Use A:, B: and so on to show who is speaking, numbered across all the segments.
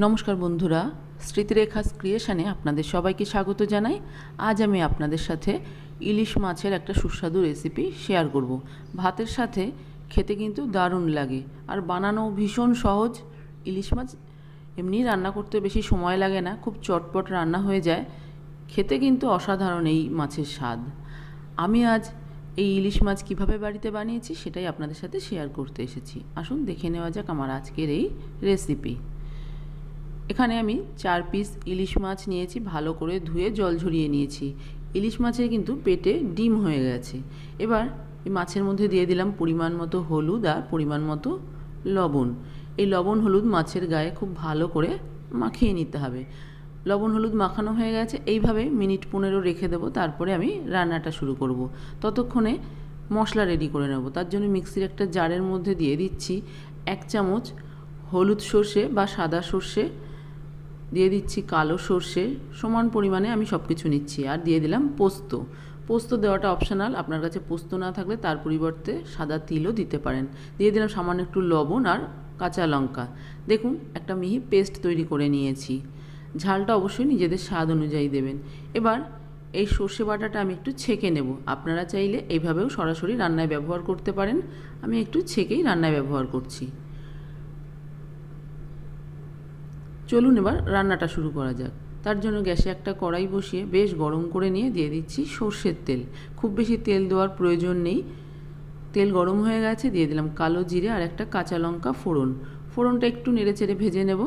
A: নমস্কার বন্ধুরা, স্মৃতিরেখাস ক্রিয়েশনে আপনাদের সবাইকে স্বাগত জানাই। আজ আমি আপনাদের সাথে ইলিশ মাছের একটা সুস্বাদু রেসিপি শেয়ার করব। ভাতের সাথে খেতে কিন্তু দারুণ লাগে, আর বানানো ভীষণ সহজ। ইলিশ মাছ এমনি রান্না করতে বেশি সময় লাগে না, খুব চটপট রান্না হয়ে যায়। খেতে কিন্তু অসাধারণ এই মাছের স্বাদ। আমি আজ এই ইলিশ মাছ কীভাবে বাড়িতে বানিয়েছি সেটাই আপনাদের সাথে শেয়ার করতে এসেছি। আসুন দেখে নেওয়া যাক আমার আজকের এই রেসিপি। এখানে আমি চার পিস ইলিশ মাছ নিয়েছি, ভালো করে ধুয়ে জল ঝরিয়ে নিয়েছি। ইলিশ মাছের কিন্তু পেটে ডিম হয়ে গেছে। এবার এই মাছের মধ্যে দিয়ে দিলাম পরিমাণ মতো হলুদ আর পরিমাণ মতো লবণ। এই লবণ হলুদ মাছের গায়ে খুব ভালো করে মাখিয়ে নিতে হবে। লবণ হলুদ মাখানো হয়ে গেছে, এইভাবে মিনিট পনেরো রেখে দেবো, তারপরে আমি রান্নাটা শুরু করব। ততক্ষণে মশলা রেডি করে নেব। তার জন্য মিক্সির একটা জারের মধ্যে দিয়ে দিচ্ছি এক চামচ হলুদ সর্ষে বা সাদা সর্ষে দিয়ে দিচ্ছি কালো সর্ষে, সমান পরিমাণে আমি সব কিছু নিচ্ছি। আর দিয়ে দিলাম পোস্ত। পোস্ত দেওয়াটা অপশনাল আপনার কাছে পোস্ত না থাকলে তার পরিবর্তে সাদা তিলও দিতে পারেন। দিয়ে দিলাম সামান্য একটু লবণ আর কাঁচা লঙ্কা। দেখুন, একটা মিহি পেস্ট তৈরি করে নিয়েছি। ঝালটা অবশ্যই নিজেদের স্বাদ অনুযায়ী দেবেন। এবার এই সর্ষে বাটাটা আমি একটু ছেঁকে নেব। আপনারা চাইলে এইভাবেও সরাসরি রান্নায় ব্যবহার করতে পারেন। আমি একটু ছেঁকেই রান্নায় ব্যবহার করছি। চলুন এবার রান্নাটা শুরু করা যাক। তার জন্য গ্যাসে একটা কড়াই বসিয়ে বেশ গরম করে নিয়ে দিয়ে দিচ্ছি সর্ষের তেল। খুব বেশি তেল দেওয়ার প্রয়োজন নেই। তেল গরম হয়ে গেছে, দিয়ে দিলাম কালো জিরে আর একটা কাঁচা লঙ্কা ফোড়ন। ফোড়নটা একটু নেড়ে চেড়ে ভেজে নেব।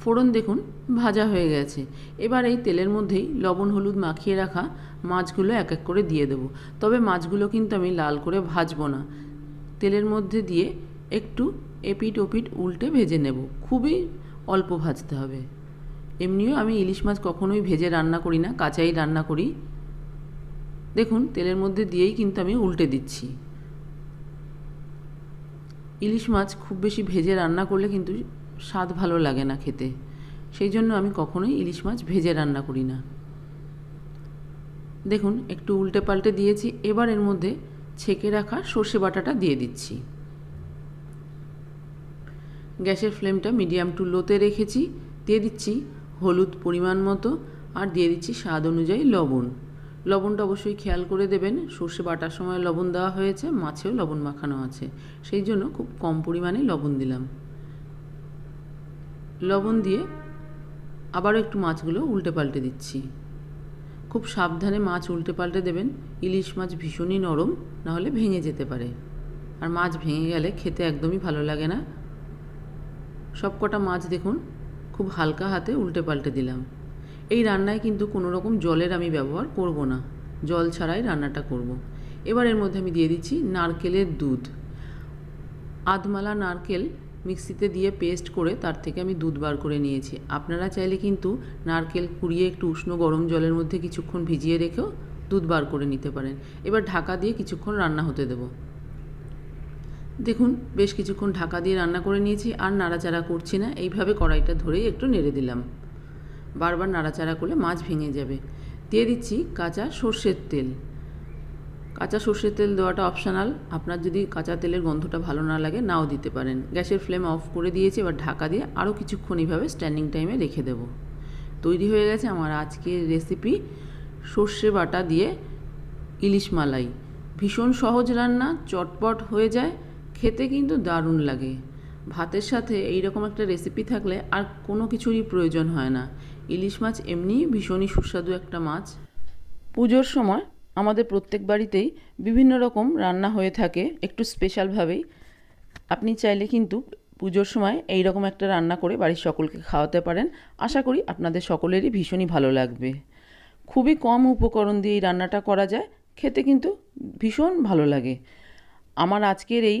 A: ফোড়ন দেখুন ভাজা হয়ে গেছে। এবার এই তেলের মধ্যেই লবণ হলুদ মাখিয়ে রাখা মাছগুলো এক এক করে দিয়ে দেবো। তবে মাছগুলো কিন্তু আমি লাল করে ভাজবো না। তেলের মধ্যে দিয়ে একটু এপিট ওপিট উল্টে ভেজে নেব। খুবই অল্প ভাজতে হবে। এমনিও আমি ইলিশ মাছ কখনোই ভেজে রান্না করি না, কাঁচাই রান্না করি। দেখুন, তেলের মধ্যে দিয়েই কিন্তু আমি উল্টে দিচ্ছি। ইলিশ মাছ খুব বেশি ভেজে রান্না করলে কিন্তু স্বাদ ভালো লাগে না খেতে। সেই জন্য আমি কখনোই ইলিশ মাছ ভেজে রান্না করি না। দেখুন, একটু উল্টে পাল্টে দিয়েছি। এবার এর মধ্যে ছেঁকে রাখা সর্ষে বাটাটা দিয়ে দিচ্ছি। গ্যাসের ফ্লেমটা মিডিয়াম টু লোতে রেখেছি, দিয়ে দিচ্ছি হলুদ পরিমাণ মতো আর দিয়ে দিচ্ছি স্বাদ অনুযায়ী লবণ। লবণটা অবশ্যই খেয়াল করে দেবেন, সর্ষে বাটার সময় লবণ দেওয়া হয়েছে, মাছেও লবণ মাখানো আছে, সেই জন্য খুব কম পরিমাণে লবণ দিলাম। লবণ দিয়ে আবারও একটু মাছগুলো উল্টে পাল্টে দিচ্ছি। খুব সাবধানে মাছ উল্টে পাল্টে দেবেন, ইলিশ মাছ ভীষণই নরম, নাহলে ভেঙে যেতে পারে। আর মাছ ভেঙে গেলে খেতে একদমই ভালো লাগে না সব কটা মাছ দেখুন, খুব হালকা হাতে উল্টে পাল্টে দিলাম। এই রান্নায় কিন্তু কোনো রকম জলের আমি ব্যবহার করব না। জল ছাড়াই রান্নাটা করব। এবার এর মধ্যে আমি দিয়ে দিচ্ছি নারকেলের দুধ। আধমালা নারকেল মিক্সিতে দিয়ে পেস্ট করে তার থেকে আমি দুধ বার করে নিয়েছি। আপনারা চাইলে কিন্তু নারকেল কুড়িয়ে একটু উষ্ণ গরম জলের মধ্যে কিছুক্ষণ ভিজিয়ে রেখেও দুধ বার করে নিতে পারেন। এবার ঢাকা দিয়ে কিছুক্ষণ রান্না হতে দেবো। দেখুন, বেশ কিছুক্ষণ ঢাকা দিয়ে রান্না করে নিয়েছি, আর নাড়াচাড়া করছি না। এইভাবে কড়াইটা ধরেই একটু নেড়ে দিলাম। বারবার নাড়াচাড়া করলে মাছ ভেঙে যাবে। দিয়ে দিচ্ছি কাঁচা সর্ষের তেল। কাঁচা সর্ষের তেল দেওয়াটা অপশানাল। আপনার যদি কাঁচা তেলের গন্ধটা ভালো না লাগে, নাও দিতে পারেন। গ্যাসের ফ্লেম অফ করে দিয়েছি, এবার ঢাকা দিয়ে আরও কিছুক্ষণ এইভাবে স্ট্যান্ডিং টাইমে রেখে দেব। তৈরি হয়ে গেছে আমার আজকের রেসিপি সর্ষে বাটা দিয়ে ইলিশ মালাই। ভীষণ সহজ রান্না, চটপট হয়ে যায়। খেতে কিন্তু দারুণ লাগে। ভাতের সাথে এই রকম একটা রেসিপি থাকলে আর কোনো কিছুরই প্রয়োজন হয় না। ইলিশ মাছ এমনিই ভীষণই সুস্বাদু একটা মাছ। পুজোর সময় আমাদের প্রত্যেক বাড়িতেই বিভিন্ন রকম রান্না হয়ে থাকে, একটু স্পেশালভাবেই আপনি চাইলে কিন্তু পুজোর সময় এই রকম একটা রান্না করে বাড়ির সকলকে খাওয়াতে পারেন। আশা করি আপনাদের সকলেরই ভীষণই ভালো লাগবে। খুবই কম উপকরণ দিয়ে এই রান্নাটা করা যায়, খেতে কিন্তু ভীষণ ভালো লাগে। আমার আজকের এই